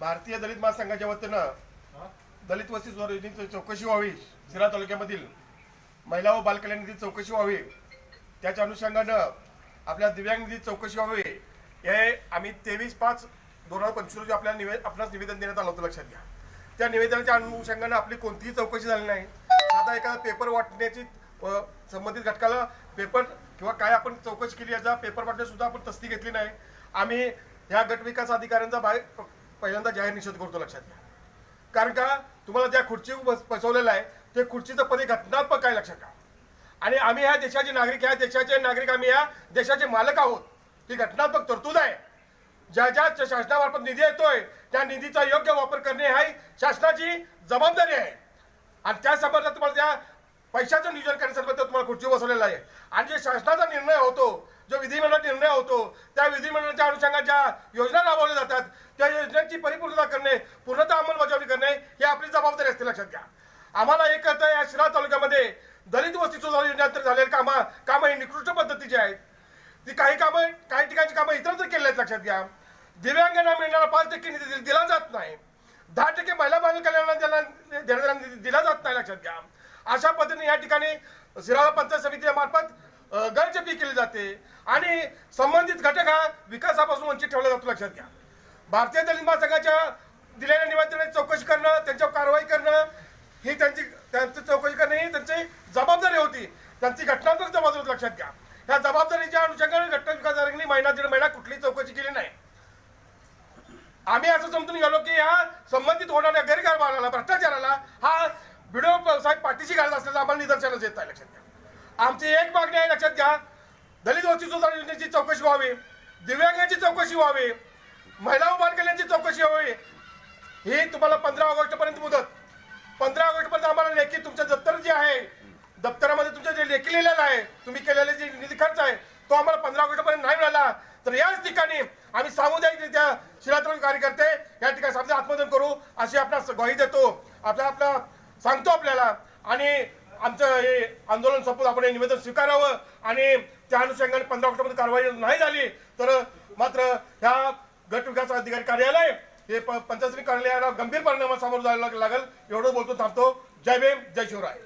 भारतीय दलित महासंघाच्या वतीनं दलित वस्ती सुधार योजनेची चौकशी व्हावी. शिरा तालुक्यामधील महिला व बालकल्याण निधी चौकशी व्हावी. त्याच्या अनुषंगानं आपल्या दिव्यांग निधी चौकशी व्हावी. हे आम्ही तेवीस पाच दोन हजार पंचवीस रोजी आपल्याला निवे आपणास निवेदन देण्यात आलं होतं. लक्षात घ्या. त्या निवेदनाच्या अनुषंगानं आपली कोणतीही चौकशी झाली नाही. साधा एखादा पेपर वाटण्याची संबंधित घटकाला पेपर किंवा काय आपण चौकशी केली याचा पेपर वाटण्यात सुद्धा आपण तस्ती घेतली नाही. आम्ही ह्या गट विकास अधिकाऱ्यांचा बाहेर पहिल्यांदा जाहीर निषेध करतो लक्षात घ्या. कारण का? तुम्हाला ज्या खुर्ची बस- बसवलेलं आहे ते खुर्चीचं पदे घटनात्मक आहे लक्षात घ्या आणि आम्ही ह्या देशाचे नागरिक ह्या देशाचे नागरिक आम्ही या देशाचे मालक आहोत. ही घटनात्मक तरतूद आहे. ज्या ज्या शासनामार्फत निधी येतोय त्या निधीचा योग्य वापर करणे ही शासनाची जबाबदारी आहे. आणि त्या संबंधात तुम्हाला त्या पैशाचं नियोजन करण्यासंबंधात तुम्हाला खुर्ची बसवलेला आहे. आणि जे शासनाचा निर्णय होतो जो विधिमंडळ निर्णय होतो त्या विधिमंडळाच्या अनुषंगात ज्या योजना राबवल्या जातात त्या योजनेची परिपूर्णता करणे पूर्णतः अंमलबजावणी करणे ही आपली जबाबदारी असते लक्षात घ्या. आम्हाला एक करता या शिरा तालुक्यामध्ये दलित वस्ती सुधार योजनेअंतर्गत झालेली कामं कामं ही निकृष्ट पद्धतीची आहेत. ती काही कामं काही ठिकाणची कामं इतर केली आहेत लक्षात घ्या. दिव्यांगांना मिळणारा पाच टक्के निधी दिला जात नाही. दहा टक्के महिला बाल कल्याणाला देणारा निधी दिला जात नाही लक्षात घ्या. अशा पद्धतीने या ठिकाणी शिराळा पंचायत समितीच्या मार्फत केली जाते. आणि संबंधित घटक हा विकासापासून वंचित ठेवला जातो लक्षात घ्या. भारतीय दलित महासंघाच्या दिलेल्या निवेदनाची चौकशी करणं त्यांच्यावर कारवाई करणं ही त्यांची त्यांची चौकशी करणे ही त्यांची जबाबदारी होती. त्यांची घटनात्मक जबाबदारी होती लक्षात घ्या. ह्या जबाबदारीच्या अनुषंगाने घटना विकास अधिकाऱ्यांनी महिना दीड महिना कुठलीही चौकशी केली नाही. आम्ही असं समजून गेलो की ह्या संबंधित होणाऱ्या गैरकारभाराला भ्रष्टाचाराला हा व्हिडिओ साहेब पाठीशी घालत असल्याचं आम्हाला निदर्शनास येत आहे लक्षात घ्या. आमची एक मागणी आहे लक्षात घ्या. दलित वस्ती सुधार योजनेची चौकशी व्हावी. दिव्यांगाची चौकशी व्हावी. महिला व बाल कल्याणची चौकशी हवी. ही तुम्हाला पंधरा ऑगस्ट पर्यंत मुदत. पंधरा ऑगस्ट पर्यंत आम्हाला लेखी तुमचं दप्तर जे आहे दप्तरामध्ये तुमचं जे लेखी लिहिलेलं आहे तुम्ही केलेले जे निधी खर्च आहे तो आम्हाला पंधरा ऑगस्ट पर्यंत नाही मिळाला. तर याच ठिकाणी आम्ही सामुदायिकरित्या शिलातरण कार्यकर्ते या ठिकाणी समजा आत्मदन करू अशी आपला ग्वाही देतो. आपला आपला सांगतो आपल्याला. आणि आमचं हे आंदोलन संपून आपण हे निवेदन स्वीकारावं. आणि त्या अनुषंगाने पंधरा ऑक्टोबर कारवाई नाही झाली तर मात्र ह्या गट विकास अधिकारी कार्यालय हे प- पंचायत कार्यालयाला गंभीर परिणाम सामोरं जायला लागेल. एवढं बोलतो थांबतो. जय भीम जय शिवराय.